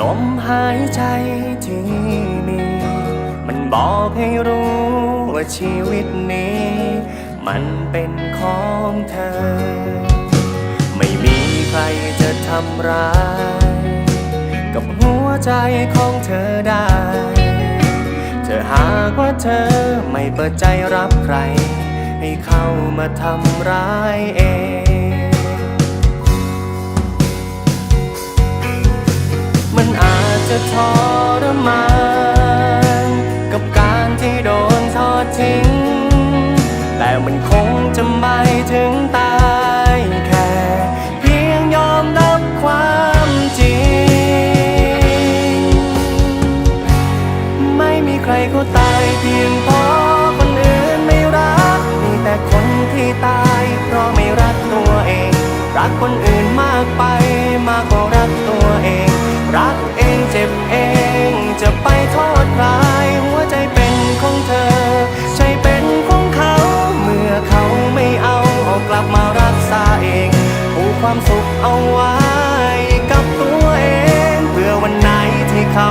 ลมหายใจที่มี มันบอกให้รู้ว่าชีวิตนี้ มันเป็นของเธอ ไม่มีใครจะทำร้าย กับหัวใจของเธอได้ เธอหากว่าเธอไม่เปิดใจรับใคร ให้เข้ามาทำร้ายเอง มันคงจะไม่ถึงตา ความสุขเอาไว้กับตัวเองเพื่อวันไหนที่เขา